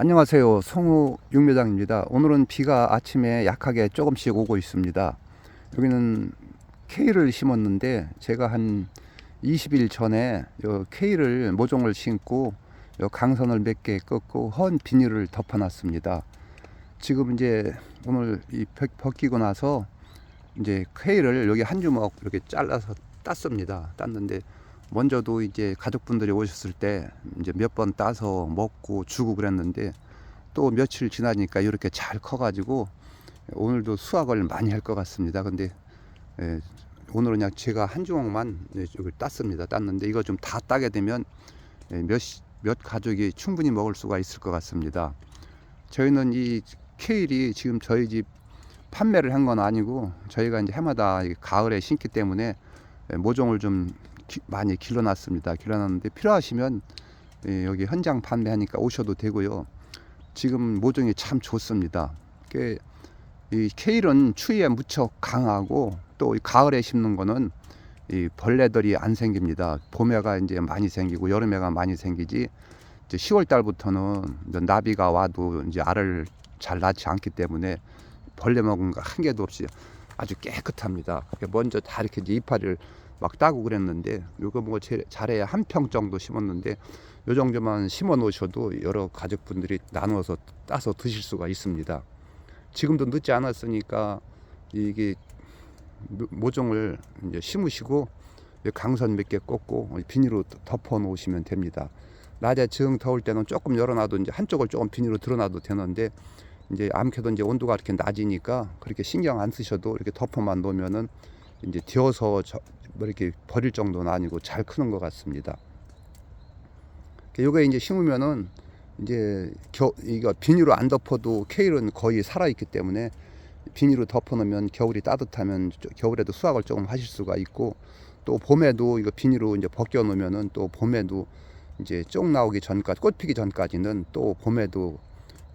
안녕하세요. 성우 육매장입니다. 오늘은 비가 아침에 약하게 조금씩 오고 있습니다. 여기는 K를 심었는데 제가 한 20일 전에 요 K를 모종을 심고 요 강선을 몇 개 꺾고 헌 비닐을 덮어놨습니다. 지금 이제 오늘 이 벗- 벗기고 나서 이제 K를 여기 한 주먹 이렇게 잘라서 땄습니다. 땄는데 먼저도 이제 가족분들이 오셨을 때 이제 몇 번 따서 먹고 주고 그랬는데 또 며칠 지나니까 이렇게 잘 커가지고 오늘도 수확을 많이 할 것 같습니다. 근데 예, 오늘은 그냥 제가 한 주먹만 예, 여기 땄습니다. 땄는데 이거 좀 다 따게 되면 예, 몇, 시- 몇 가족이 충분히 먹을 수가 있을 것 같습니다. 저희는 이 케일이 지금 저희 집 판매를 한 건 아니고 저희가 이제 해마다 이 가을에 심기 때문에 예, 모종을 좀 기- 많이 길러놨습니다. 길러놨는데 필요하시면 예, 여기 현장 판매하니까 오셔도 되고요. 지금 모종이 참 좋습니다. 그, 이 케일은 추위에 무척 강하고 또이 가을에 심는 거는 이 벌레들이 안 생깁니다. 봄에가 이제 많이 생기고 여름에가 많이 생기지. 이제 10월 달부터는 이제 나비가 와도 이제 알을 잘 낳지 않기 때문에 벌레 먹은 거 한 개도 없이 아주 깨끗합니다. 먼저 다 이렇게 이파리를 막 따고 그랬는데 요거 뭐 제- 잘해야 한 평 정도 심었는데 요 정도만 심어 놓으셔도 여러 가족분들이 나누어서 따서 드실 수가 있습니다. 지금도 늦지 않았으니까 이게 모- 모종을 이제 심으시고 강선 몇 개 꽂고 비닐로 덮어 놓으시면 됩니다. 낮에 정 더울 때는 조금 열어놔도 이제 한쪽을 조금 비닐로 드러놔도 되는데 이제 암캐도 이제 온도가 이렇게 낮으니까 그렇게 신경 안 쓰셔도 이렇게 덮어만 놓으면은 이제 되어서 저, 뭐 이렇게 버릴 정도는 아니고 잘 크는 것 같습니다. 요게 이제 심으면은 이제 겨, 이거 비닐로 안 덮어도 케일은 거의 살아있기 때문에 비닐로 덮어놓으면 겨울이 따뜻하면 저- 겨울에도 수확을 조금 하실 수가 있고 또 봄에도 이거 비닐로 이제 벗겨 놓으면은 또 봄에도 이제 쪽 나오기 전까지 꽃 피기 전까지는 또 봄에도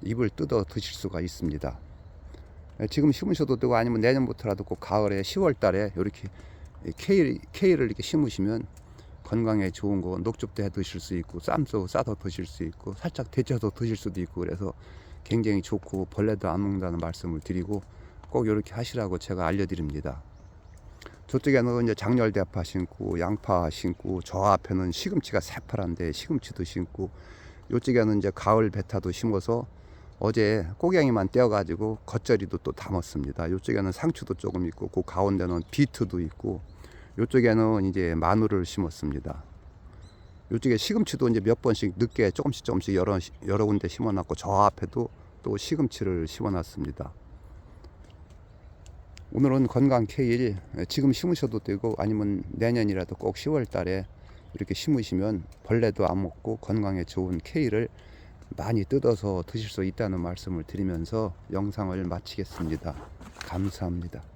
잎을 뜯어 드실 수가 있습니다. 예, 지금 심으셔도 되고 아니면 내년부터라도 꼭 가을에 10월 달에 이렇게 케일, 케일을 이렇게 심으시면 건강에 좋은 거 녹즙도 해 드실 수 있고 쌈도 싸서 드실 수 있고 살짝 데쳐서 드실 수도 있고 그래서 굉장히 좋고 벌레도 안 먹는다는 말씀을 드리고 꼭 이렇게 하시라고 제가 알려드립니다. 저쪽에는 이제 장렬 대파 심고 양파 심고 저 앞에는 시금치가 새파란데 시금치도 심고 이쪽에는 이제 가을 베타도 심어서 어제 꼬갱이만 떼어가지고 겉절이도 또 담았습니다. 이쪽에는 상추도 조금 있고 그 가운데는 비트도 있고 이쪽에는 이제 마늘을 심었습니다. 이쪽에 시금치도 이제 몇 번씩 늦게 조금씩 조금씩 여러 여러 군데 심어놨고 저 앞에도 또 시금치를 심어놨습니다. 오늘은 건강 케일 지금 심으셔도 되고 아니면 내년이라도 꼭 10월 달에 이렇게 심으시면 벌레도 안 먹고 건강에 좋은 케일을 많이 뜯어서 드실 수 있다는 말씀을 드리면서 영상을 마치겠습니다. 감사합니다.